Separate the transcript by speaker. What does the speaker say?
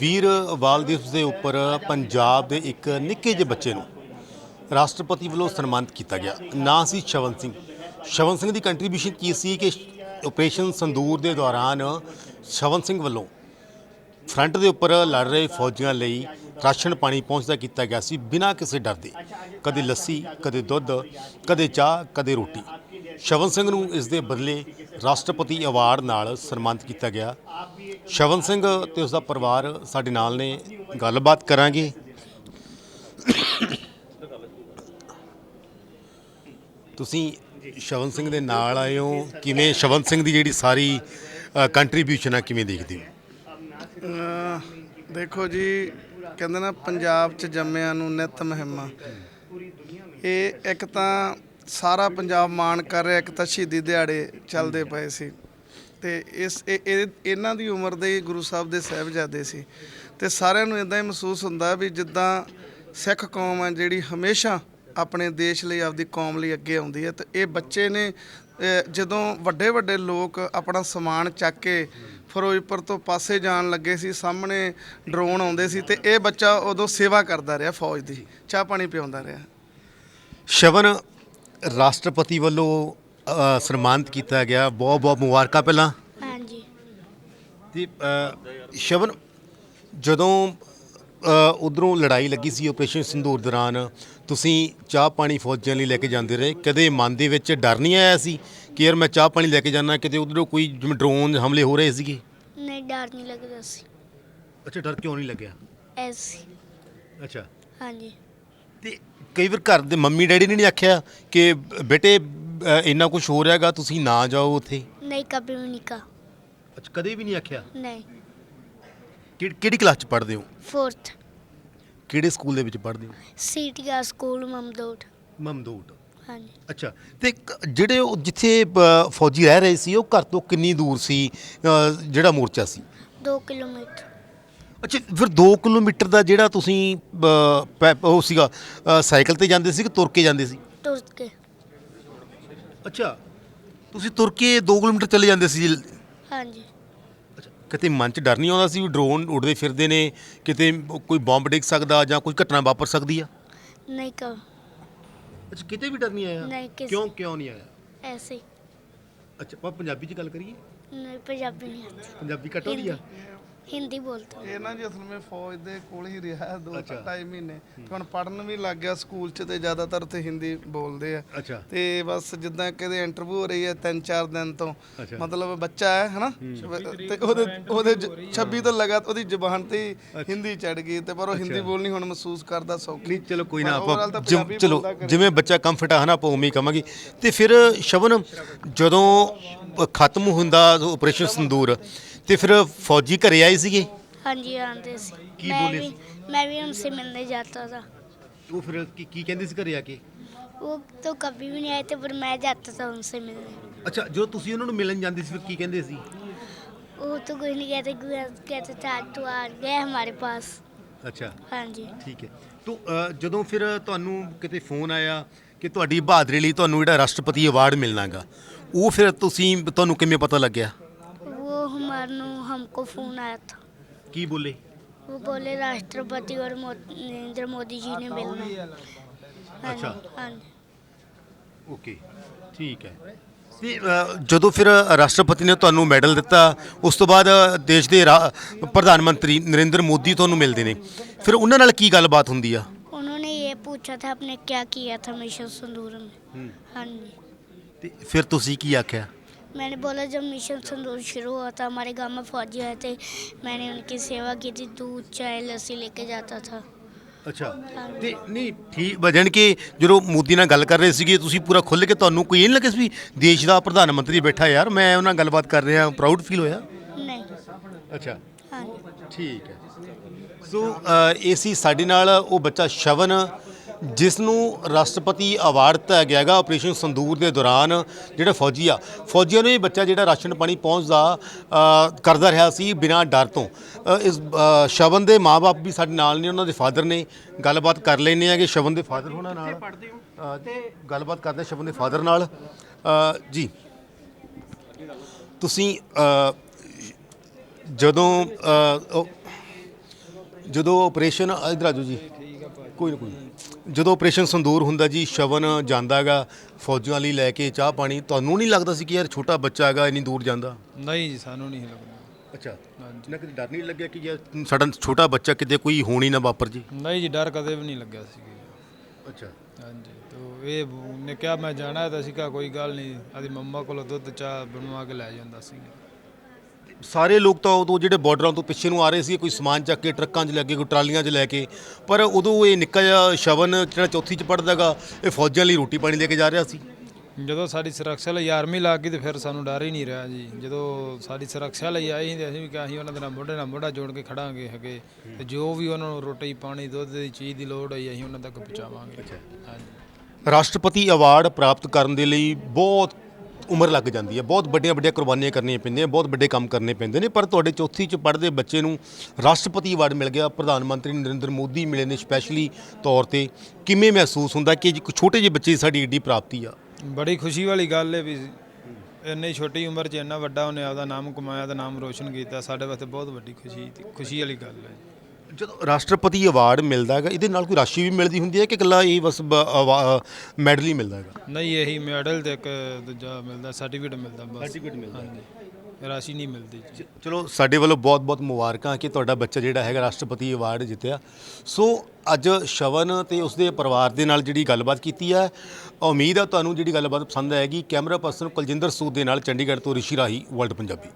Speaker 1: ਵੀਰ ਬਾਲ ਦਿਵਸ ਦੇ ਉੱਪਰ ਪੰਜਾਬ ਦੇ ਇੱਕ ਨਿੱਕੇ ਜਿਹੇ ਬੱਚੇ ਨੂੰ ਰਾਸ਼ਟਰਪਤੀ ਵੱਲੋਂ ਸਨਮਾਨਿਤ ਕੀਤਾ ਗਿਆ। ਨਾਂ ਸੀ ਸ਼ਵਨ ਸਿੰਘ। ਸ਼ਵਨ ਸਿੰਘ ਦੀ ਕੰਟਰੀਬਿਊਸ਼ਨ ਕੀ ਸੀ ਕਿ ਆਪਰੇਸ਼ਨ ਸੰਦੂਰ ਦੇ ਦੌਰਾਨ ਸ਼ਵਨ ਸਿੰਘ ਵੱਲੋਂ ਫਰੰਟ ਦੇ ਉੱਪਰ ਲੜ ਰਹੇ ਫੌਜੀਆਂ ਲਈ ਰਾਸ਼ਨ ਪਾਣੀ ਪਹੁੰਚਦਾ ਕੀਤਾ ਗਿਆ ਸੀ ਬਿਨਾਂ ਕਿਸੇ ਡਰ ਦੇ। ਕਦੇ ਲੱਸੀ, ਕਦੇ ਦੁੱਧ, ਕਦੇ ਚਾਹ, ਕਦੇ ਰੋਟੀ। ਸ਼ਵਨ ਸਿੰਘ ਨੂੰ ਇਸ ਦੇ ਬਦਲੇ ਰਾਸ਼ਟਰਪਤੀ ਅਵਾਰਡ ਨਾਲ ਸਨਮਾਨਿਤ ਕੀਤਾ ਗਿਆ। ਸ਼ਵਨ ਸਿੰਘ ਤੇ ਉਸ ਦਾ ਪਰਿਵਾਰ ਸਾਡੇ ਨਾਲ ਨੇ। ਗੱਲਬਾਤ ਕਰਾਂਗੇ। ਤੁਸੀਂ ਸ਼ਵਨ ਸਿੰਘ ਦੇ ਨਾਲ ਆਏ ਹੋ। ਕਿਵੇਂ ਸ਼ਵਨ ਸਿੰਘ ਦੀ ਜਿਹੜੀ ਸਾਰੀ ਕੰਟਰੀਬਿਊਸ਼ਨ ਆ, ਕਿਵੇਂ ਦੇਖਦੇ ਹੋ?
Speaker 2: ਦੇਖੋ ਜੀ, ਕਹਿੰਦੇ ਨਾ, ਪੰਜਾਬ ਚ ਜੰਮਿਆਂ ਨੂੰ ਨਿਤ ਮਹਿਮਾ। ਇਹ ਇੱਕ ਤਾਂ ਸਾਰਾ ਪੰਜਾਬ ਮਾਣ ਕਰ ਰਿਹਾ ਇੱਕ ਤਾਂ ਸ਼ਹੀਦੀ ਦਿਹਾੜੇ ਚੱਲਦੇ ਪਏ ਸੀ। ਤੇ ਇਸ ਇਹ- ਇਹ- ਇਹਨਾਂ ਦੀ ਉਮਰ ਦੇ ਗੁਰੂ ਸਾਹਿਬ ਦੇ ਸਾਹਿਬਜ਼ਾਦੇ ਸੀ। ਤੇ ਸਾਰਿਆਂ ਨੂੰ ਇਦਾਂ ਹੀ ਮਹਿਸੂਸ ਹੁੰਦਾ ਵੀ ਜਿੱਦਾਂ ਸਿੱਖ ਕੌਮ ਹੈ ਜਿਹੜੀ ਹਮੇਸ਼ਾ ਆਪਣੇ ਦੇਸ਼ ਲਈ ਆਪਦੀ ਕੌਮ ਲਈ ਅੱਗੇ ਆਉਂਦੀ ਹੈ। ਤੇ ਇਹ ਬੱਚੇ ਨੇ ਜਦੋਂ ਵੱਡੇ ਵੱਡੇ ਲੋਕ ਆਪਣਾ ਸਮਾਨ ਚੱਕ ਕੇ ਫਿਰੋਜ਼ਪੁਰ ਤੋਂ ਪਾਸੇ ਜਾਣ ਲੱਗੇ ਸੀ ਸਾਹਮਣੇ ਡਰੋਨ ਆਉਂਦੇ ਸੀ ਤੇ ਇਹ ਬੱਚਾ ਉਦੋਂ ਸੇਵਾ ਕਰਦਾ ਰਿਹਾ ਫੌਜ ਦੀ ਚਾਹ ਪਾਣੀ ਪਿਆਉਂਦਾ ਰਿਹਾ।
Speaker 1: ਸ਼ਵਨ ਰਾਸ਼ਟਰਪਤੀ ਵੱਲੋਂ ਅ, ਸਨਮਾਨਿਤ ਕੀਤਾ ਗਿਆ। ਬਹੁਤ ਬਹੁਤ ਮੁਬਾਰਕਾਂ ਪਹਿਲਾਂ।
Speaker 3: ਹਾਂਜੀ।
Speaker 1: ਤੇ ਅ, ਸ਼ਵਨ ਜਦੋਂ ਉਧਰੋਂ ਲੜਾਈ ਲੱਗੀ ਸੀ ਆਪਰੇਸ਼ਨ ਸਿੰਦੂਰ ਦੌਰਾਨ ਤੁਸੀਂ ਚਾਹ ਪਾਣੀ ਫੌਜਾਂ ਲਈ ਲੈ ਕੇ ਜਾਂਦੇ ਰਹੇ। ਕਦੇ ਮਨ ਦੇ ਵਿੱਚ ਡਰ ਨਹੀਂ ਆਇਆ ਸੀ ਕਿ ਯਾਰ ਮੈਂ ਚਾਹ ਪਾਣੀ ਲੈ ਕੇ ਜਾਣਾ ਕਿਤੇ ਉਧਰੋਂ ਕੋਈ ਜਿਵੇਂ ਡਰੋਨ ਹਮਲੇ ਹੋ ਰਹੇ ਸੀਗੇ?
Speaker 3: ਨਹੀਂ ਡਰ ਨਹੀਂ ਲੱਗਦਾ ਸੀ।
Speaker 1: ਅੱਛਾ ਡਰ ਕਿਉਂ ਨਹੀਂ ਲੱਗਿਆ?
Speaker 3: ਐਸੀ।
Speaker 1: ਅੱਛਾ।
Speaker 3: ਹਾਂਜੀ।
Speaker 1: ਤੇ ਕਈ ਵਾਰ ਘਰ ਦੇ ਮੰਮੀ ਡੈਡੀ ਨੇ ਨਹੀਂ ਆਖਿਆ ਕਿ ਬੇਟੇ ਇੰਨਾ ਕੁਝ ਹੋ ਰਿਹਾਗਾ ਤੁਸੀਂ ਨਾ ਜਾਓ ਉੱਥੇ?
Speaker 3: नहीं कभी नहीं कहा
Speaker 1: ਅੱਛਾ ਕਦੇ ਵੀ ਨਹੀਂ ਆਖਿਆ?
Speaker 3: नहीं
Speaker 1: ਕਿਹੜੀ ਕਲਾਸ ਚ ਪੜ੍ਹਦੇ ਹੋ?
Speaker 3: फोर्थ
Speaker 1: ਕਿਹੜੇ ਸਕੂਲ ਦੇ ਵਿੱਚ ਪੜ੍ਹਦੇ ਹੋ?
Speaker 3: सिटी का स्कूल
Speaker 1: ਮਮਦੂਟ।
Speaker 3: हाँ
Speaker 1: ਅੱਛਾ ਤੇ ਜਿਹੜੇ ਉਹ ਜਿੱਥੇ ਫੌਜੀ ਰਹਿ ਰਹੇ ਸੀ ਉਹ ਘਰ ਤੋਂ ਕਿੰਨੀ ਦੂਰ ਸੀ? ਜਿਹੜਾ ਮੋਰਚਾ ਸੀ?
Speaker 3: दो ਕਿਲੋਮੀਟਰ।
Speaker 1: ਅੱਛਾ ਫਿਰ 2 ਕਿਲੋਮੀਟਰ ਦਾ ਜਿਹੜਾ ਤੁਸੀਂ ਉਹ ਸੀਗਾ ਸਾਈਕਲ ਤੇ ਜਾਂਦੇ ਸੀ ਕਿ ਤੁਰ ਕੇ ਜਾਂਦੇ ਸੀ?
Speaker 3: ਤੁਰ ਕੇ।
Speaker 1: ਅੱਛਾ ਤੁਸੀਂ ਤੁਰ ਕੇ 2 ਕਿਲੋਮੀਟਰ ਚਲੇ ਜਾਂਦੇ ਸੀ ਹਾਂਜੀ। ਕਿਤੇ ਮਨ 'ਚ ਡਰ ਨਹੀਂ ਆਉਂਦਾ ਸੀ ਵੀ ਡਰੋਨ ਉੱਡਦੇ ਫਿਰਦੇ ਨੇ ਕਿਤੇ ਕੋਈ ਬੰਬ ਡਿੱਗ ਸਕਦਾ ਜਾਂ ਕੋਈ ਘਟਨਾ ਵਾਪਰ ਸਕਦੀ ਆ?
Speaker 3: ਨਹੀਂ ਕਰ
Speaker 1: ਅੱਛਾ ਕਿਤੇ ਵੀ ਡਰ ਨਹੀਂ ਆਇਆ? ਕਿਉਂ ਕਿਉਂ ਨਹੀਂ ਆਇਆ?
Speaker 3: ਐਸੇ।
Speaker 1: ਅੱਛਾ ਆਪਾਂ ਪੰਜਾਬੀ 'ਚ ਗੱਲ ਕਰੀਏ?
Speaker 3: ਨਹੀਂ ਪੰਜਾਬੀ ਨਹੀਂ ਆਉਂਦੀ।
Speaker 1: ਪੰਜਾਬੀ ਘੱਟ ਆਉਂਦੀ ਆ?
Speaker 3: हिंदी बोलता हूँ
Speaker 2: ਇਹ ਨਾ ਜੀ ਅਸਲ ਵਿੱਚ ਫੌਜ ਦੇ ਕੋਲ ਹੀ ਰਿਹਾ ਦੋ
Speaker 1: ਅੱਛਾ।
Speaker 2: ਢਾਈ ਮਹੀਨੇ ਤੇ ਹੁਣ ਪੜਨ ਵੀ ਲੱਗ ਗਿਆ ਸਕੂਲ 'ਚ ਤੇ ਜ਼ਿਆਦਾਤਰ ਤੇ ਹਿੰਦੀ ਬੋਲਦੇ ਆ
Speaker 1: ਅੱਛਾ
Speaker 2: ਤੇ ਬਸ ਜਿੱਦਾਂ ਕਿਤੇ ਇੰਟਰਵਿਊ ਹੋ ਰਹੀ ਹੈ ਤਿੰਨ ਚਾਰ ਦਿਨ ਤੋਂ
Speaker 1: ਅੱਛਾ।
Speaker 2: ਮਤਲਬ ਬੱਚਾ ਹੈ ਹਨਾ ਤੇ ਉਹਦੇ ਉਹਦੇ ਜ- 26 ਤੋਂ ਲਗਾਤ ਉਹਦੀ ਜ਼ੁਬਾਨ ਤੇ ਹੀ ਹਿੰਦੀ ਚੜ ਗਈ ਤੇ ਪਰ ਉਹ ਹਿੰਦੀ ਬੋਲਣੀ ਹੁਣ ਮਹਿਸੂਸ ਕਰਦਾ ਸੌਖੀ
Speaker 1: ਨਹੀਂ ਚਲੋ ਕੋਈ ਨਾ
Speaker 2: ਪਰ overall
Speaker 1: ਆਪਾਂ
Speaker 2: ਤਾਂ
Speaker 1: ਜਿਵ-
Speaker 2: ਪੰਜਾਬੀ
Speaker 1: ਚਲੋ
Speaker 2: ਬੋਲਦਾ ਕਰੇ।
Speaker 1: ਜਿਵੇਂ ਬੱਚਾ ਕੰਫਰਟ ਆ ਹਨਾ ਆਪਾਂ ਉਵੇਂ ਹੀ ਕਵਾਂਗੇ ਤੇ ਫਿਰ ਸ਼ਵਨ ਜਦੋਂ ਖਤਮ ਹੁੰਦਾ ਆਪਰੇਸ਼ਨ ਸੰਦੂਰ ਤੇ ਫਿਰ ਫੌਜੀ ਘਰੇ ਆਏ ਸੀਗੇ
Speaker 3: हाँ जी आते से
Speaker 1: की
Speaker 3: मैं
Speaker 1: बोले
Speaker 3: भी मैं भी उनसे मिलने जाता था
Speaker 1: ਉਹ ਫਿਰ ਕੀ ਕੀ ਕਹਿੰਦੇ ਸੀ ਘਰੇ ਆ ਕੇ
Speaker 3: वो तो कभी भी नहीं आए थे पर मैं जाता था उनसे मिलने
Speaker 1: ਅੱਛਾ ਜਦੋਂ ਤੁਸੀਂ ਉਹਨਾਂ ਨੂੰ ਮਿਲਣ ਜਾਂਦੇ ਸੀ ਫਿਰ ਕੀ ਕਹਿੰਦੇ ਸੀ
Speaker 3: वो तो कोई नहीं कहते कहते थे आज तो आ गए हमारे पास
Speaker 1: ਅੱਛਾ
Speaker 3: हाँ जी
Speaker 1: ਠੀਕ ਹੈ ਤੋ ਅ, ਜਦੋਂ ਫਿਰ ਤੁਹਾਨੂੰ ਕਿਤੇ ਫੋਨ ਆਇਆ ਕਿ ਤੁਹਾਡੀ ਬਹਾਦਰੀ ਲਈ ਤੁਹਾਨੂੰ ਜਿਹੜਾ ਰਾਸ਼ਟਰਪਤੀ ਅਵਾਰਡ ਮਿਲਣਾਗਾ ਉਹ ਫਿਰ ਤੁਸੀਂ ਤੁਹਾਨੂੰ ਕਿਵੇਂ ਪਤਾ ਲੱਗਿਆ
Speaker 3: वो हमारे नु हमको फोन आया था
Speaker 1: ਕੀ ਬੋਲੇ
Speaker 3: वो बोले राष्ट्रपति और मो- नरेंद्र मोदी जी ने मिलना है। हाँ
Speaker 1: अच्छा।
Speaker 3: जी, हाँ जी
Speaker 1: ਓਕੇ ਠੀਕ ਹੈ ਤੇ ਅ, ਜਦੋਂ ਫਿਰ ਰਾਸ਼ਟਰਪਤੀ ਨੇ ਤੁਹਾਨੂੰ ਮੈਡਲ ਦਿੱਤਾ ਉਸ ਤੋਂ ਬਾਅਦ ਦੇਸ਼ ਦੇ ਰਾ- ਪ੍ਰਧਾਨ ਮੰਤਰੀ ਨਰਿੰਦਰ ਮੋਦੀ ਤੁਹਾਨੂੰ ਮਿਲਦੇ ਨੇ ਫਿਰ ਉਹਨਾਂ ਨਾਲ ਕੀ ਗੱਲਬਾਤ ਹੁੰਦੀ ਆ
Speaker 3: उन्होंने ये पूछा था आपने क्या किया था मिशन संदूर में हाँ जी
Speaker 1: ਤੇ ਫਿਰ ਤੁਸੀਂ ਕੀ ਆਖਿਆ
Speaker 3: मैंने बोला जब मिशन संदूर शुरू हुआ था हमारे गांव में फौजी आए थे मैंने उनकी सेवा की थी दूध चाय लस्सी लेके जाता था
Speaker 1: ਅੱਛਾ ਤੇ ਨਹੀਂ ਠੀਕ ਵਜਣ ਕਿ ਜਦੋਂ ਮੋਦੀ ਨਾਲ ਗੱਲ ਕਰ ਰਹੇ ਸੀਗੇ ਤੁਸੀਂ ਪੂਰਾ ਖੁੱਲ੍ਹ ਕੇ ਤੁਹਾਨੂੰ ਕੋਈ ਇਹ ਨਹੀਂ ਲੱਗਿਆ ਸੀ ਵੀ ਦੇਸ਼ ਦਾ ਪ੍ਰਧਾਨ ਮੰਤਰੀ ਬੈਠਾ ਯਾਰ ਮੈਂ ਉਹਨਾਂ ਨਾਲ ਗੱਲਬਾਤ ਕਰ ਰਿਹਾ ਪ੍ਰਾਊਡ ਫੀਲ ਹੋਇਆ
Speaker 3: नहीं
Speaker 1: ਅੱਛਾ
Speaker 3: हाँ जी
Speaker 1: ਠੀਕ ਹੈ ਸੋ ਅ, ਇਹ ਸੀ ਸਾਡੇ ਨਾਲ ਉਹ ਬੱਚਾ ਸ਼ਵਨ ਜਿਸ ਨੂੰ ਰਾਸ਼ਟਰਪਤੀ ਅਵਾਰਡ ਦਿੱਤਾ ਗਿਆ ਹੈਗਾ ਆਪਰੇਸ਼ਨ ਸੰਦੂਰ ਦੇ ਦੌਰਾਨ ਜਿਹੜਾ ਫੌਜੀ ਆ ਫੌਜੀਆਂ ਨੂੰ ਇਹ ਬੱਚਾ ਜਿਹੜਾ ਰਾਸ਼ਨ ਪਾਣੀ ਪਹੁੰਚਦਾ ਕਰਦਾ ਰਿਹਾ ਸੀ ਬਿਨਾਂ ਡਰ ਤੋਂ। ਇਸ ਸ਼ਵਨ ਦੇ ਮਾਪੇ ਵੀ ਸਾਡੇ ਨਾਲ ਨੇ ਉਹਨਾਂ ਦੇ ਫਾਦਰ ਨੇ ਗੱਲਬਾਤ ਕਰ ਲੈਂਦੇ ਆ ਕਿ ਸ਼ਵਨ ਦੇ ਫਾਦਰ ਹੋਣਾ ਨਾਲ। ਗੱਲਬਾਤ ਕਰਦੇ ਸ਼ਵਨ ਦੇ ਫਾਦਰ ਨਾਲ। ਜੀ। ਤੁਸੀਂ ਜਦੋਂ ਜਦੋਂ ਆਪਰੇਸ਼ਨ ਇਧਰ ਆਜੋ ਜੀ। ਕੋਈ ਨਾ ਕੋਈ ਨਾ। ਜਦੋਂ ਆਪਰੇਸ਼ਨ ਸੰਦੂਰ ਹੁੰਦਾ ਜੀ ਸ਼ਵਨ ਜਾਂਦਾਗਾ ਫੌਜਾਂ ਲਈ ਲੈ ਕੇ ਚਾਹ ਪਾਣੀ ਤੁਹਾਨੂੰ ਨਹੀਂ ਲੱਗਦਾ ਸੀ ਕਿ ਯਾਰ ਛੋਟਾ ਬੱਚਾ ਹੈਗਾ ਇੰਨੀ ਦੂਰ ਜਾਂਦਾ?
Speaker 4: ਨਹੀਂ ਜੀ ਸਾਨੂੰ ਨਹੀਂ ਲੱਗਦਾ।
Speaker 1: ਅੱਛਾ।
Speaker 4: ਹਾਂਜੀ।
Speaker 1: ਨਾ ਕਦੇ ਡਰ ਨਹੀਂ ਲੱਗਿਆ ਕਿ ਯਾਰ ਸਾਡਾ ਛੋਟਾ ਬੱਚਾ ਕਿਤੇ ਕੋਈ ਹੋਣੀ ਨਾ ਵਾਪਰ ਜੀ?
Speaker 4: ਨਹੀਂ ਜੀ ਡਰ ਕਦੇ ਵੀ ਨਹੀਂ ਲੱਗਿਆ ਸੀ।
Speaker 1: ਅੱਛਾ।
Speaker 4: ਹਾਂਜੀ ਤੋ ਇਹ ਨੇ ਕਿਹਾ ਮੈਂ ਜਾਣਾ ਹੈ ਤਾਂ ਅਸੀਂ ਕਿਹਾ ਕੋਈ ਗੱਲ ਨਹੀਂ ਆਦੀ ਮੰਮਾ ਕੋਲੋਂ ਦੁੱਧ ਚਾਹ ਬਣਵਾ ਕੇ ਲੈ ਜਾਂਦਾ ਸੀ।
Speaker 1: ਸਾਰੇ ਲੋਕ ਤਾਂ ਉਦੋਂ ਜਿਹੜੇ ਬਾਰਡਰਾਂ ਤੋਂ ਪਿੱਛੇ ਨੂੰ ਆ ਰਹੇ ਸੀ ਕੋਈ ਸਮਾਨ ਚੱਕ ਕੇ ਟਰੱਕਾਂ 'ਚ ਲੈ ਕੇ ਕੋਈ ਟਰਾਲੀਆਂ 'ਚ ਲੈ ਕੇ ਪਰ ਉਦੋਂ ਇਹ ਨਿੱਕਾ ਜਿਹਾ ਸ਼ਵਨ ਜਿਹੜਾ ਚੌਥੀ 'ਚ ਪੜਦਾਗਾ ਇਹ ਫੌਜਾਂ ਲਈ ਰੋਟੀ ਪਾਣੀ ਲੈ ਕੇ ਜਾ ਰਿਹਾ ਸੀ।
Speaker 4: ਜਦੋਂ ਸਾਡੀ ਸੁਰੱਖਿਆ ਲਈ ਆਰਮੀ ਲੱਗ ਗਈ ਤੇ ਫਿਰ ਸਾਨੂੰ ਡਰ ਹੀ ਨਹੀਂ ਰਿਹਾ ਜੀ। ਜਦੋਂ ਸਾਡੀ ਸੁਰੱਖਿਆ ਲਈ ਆਏ ਤੇ ਅਸੀਂ ਵੀ ਕਿਹਾ ਅਸੀਂ ਉਹਨਾਂ ਦੇ ਨਾਲ ਮੋਢੇ ਨਾਲ ਮੋਢਾ ਜੋੜ ਕੇ ਖੜਾਂਗੇ ਹੈਗੇ ਤੇ ਜੋ ਵੀ ਉਹਨਾਂ ਨੂੰ ਰੋਟੀ ਪਾਣੀ ਦੁੱਧ ਦੀ ਚੀਜ਼ ਦੀ ਲੋੜ ਹੋਈ ਅਸੀਂ ਉਹਨਾਂ ਤੱਕ ਪਹੁੰਚਾਵਾਂਗੇ। ਹਾਂਜੀ
Speaker 1: ਰਾਸ਼ਟਰਪਤੀ ਅਵਾਰਡ ਪ੍ਰਾਪਤ ਕਰਨ ਦੇ ਲਈ ਬਹੁਤ ਉਮਰ ਲੱਗ ਜਾਂਦੀ ਹੈ। ਬਹੁਤ ਵੱਡੀਆਂ ਵੱਡੀਆਂ ਕੁਰਬਾਨੀਆਂ ਕਰਨੀਆਂ ਪੈਂਦੀਆਂ, ਬਹੁਤ ਵੱਡੇ ਕੰਮ ਕਰਨੇ ਪੈਂਦੇ ਨੇ, ਪਰ ਤੁਹਾਡੇ ਚੌਥੀ ਚ ਪੜ੍ਹਦੇ ਬੱਚੇ ਨੂੰ ਰਾਸ਼ਟਰਪਤੀ ਅਵਾਰਡ ਮਿਲ ਗਿਆ, ਪ੍ਰਧਾਨ ਮੰਤਰੀ ਨਰਿੰਦਰ ਮੋਦੀ ਮਿਲੇ ਨੇ ਸਪੈਸ਼ਲੀ ਤੌਰ ਤੇ। ਕਿਵੇਂ ਮਹਿਸੂਸ ਹੁੰਦਾ ਕਿ ਇੱਕ ਛੋਟੇ ਜਿਹੇ ਬੱਚੇ ਦੀ ਸਾਡੀ ਏਡੀ ਪ੍ਰਾਪਤੀ ਆ?
Speaker 4: ਬੜੀ ਖੁਸ਼ੀ ਵਾਲੀ ਗੱਲ ਹੈ ਵੀ ਇੰਨੀ ਛੋਟੀ ਉਮਰ 'ਚ ਇੰਨਾ ਵੱਡਾ ਉਹਨੇ ਆਪਦਾ ਨਾਮ ਕਮਾਇਆ ਤੇ ਨਾਮ ਰੋਸ਼ਨ ਕੀਤਾ, ਸਾਡੇ ਵਾਸਤੇ ਬਹੁਤ ਵੱਡੀ ਖੁਸ਼ੀ ਖੁਸ਼ੀ ਵਾਲੀ ਗੱਲ ਹੈ।
Speaker 1: ਜਦੋਂ ਰਾਸ਼ਟਰਪਤੀ ਅਵਾਰਡ ਮਿਲਦਾ ਹੈਗਾ ਇਹਦੇ ਨਾਲ ਕੋਈ ਰਾਸ਼ੀ ਵੀ ਮਿਲਦੀ ਹੁੰਦੀ ਹੈ ਕਿ ਇਕੱਲਾ ਇਹ ਬਸ ਮੈਡਲ ਹੀ ਮਿਲਦਾ ਹੈਗਾ?
Speaker 4: ਨਹੀਂ ਇਹੀ ਮੈਡਲ ਤੇ ਇੱਕ ਦੂਜਾ ਮਿਲਦਾ ਸਰਟੀਫਿਕੇਟ ਮਿਲਦਾ ਬਸ। ਸਰਟੀਫਿਕੇਟ ਮਿਲਦਾ ਹਾਂਜੀ। ਰਾਸ਼ੀ ਨਹੀਂ ਮਿਲਦੀ ਜੀ।
Speaker 1: ਚਲੋ ਸਾਡੇ ਵੱਲੋਂ ਬਹੁਤ-ਬਹੁਤ ਮੁਬਾਰਕਾਂ ਕਿ ਤੁਹਾਡਾ ਬੱਚਾ ਜਿਹੜਾ ਹੈਗਾ ਰਾਸ਼ਟਰਪਤੀ ਅਵਾਰਡ ਜਿੱਤਿਆ। ਸੋ ਅੱਜ ਸ਼ਵਨ ਤੇ ਉਸਦੇ ਪਰਿਵਾਰ ਦੇ ਨਾਲ ਜਿਹੜੀ ਗੱਲਬਾਤ ਕੀਤੀ ਹੈ ਉਮੀਦ ਹੈ ਤੁਹਾਨੂੰ ਜਿਹੜੀ ਗੱਲਬਾਤ ਪਸੰਦ ਆਏਗੀ। ਕੈਮਰਾ ਪਰਸਨ ਕੁਲਜਿੰਦਰ ਸੂਦ ਦੇ ਨਾਲ ਚੰਡੀਗੜ੍ਹ ਤੋਂ ਰਿਸ਼ੀ ਰਾਹੀ ਵਰਲਡ ਪੰਜਾਬੀ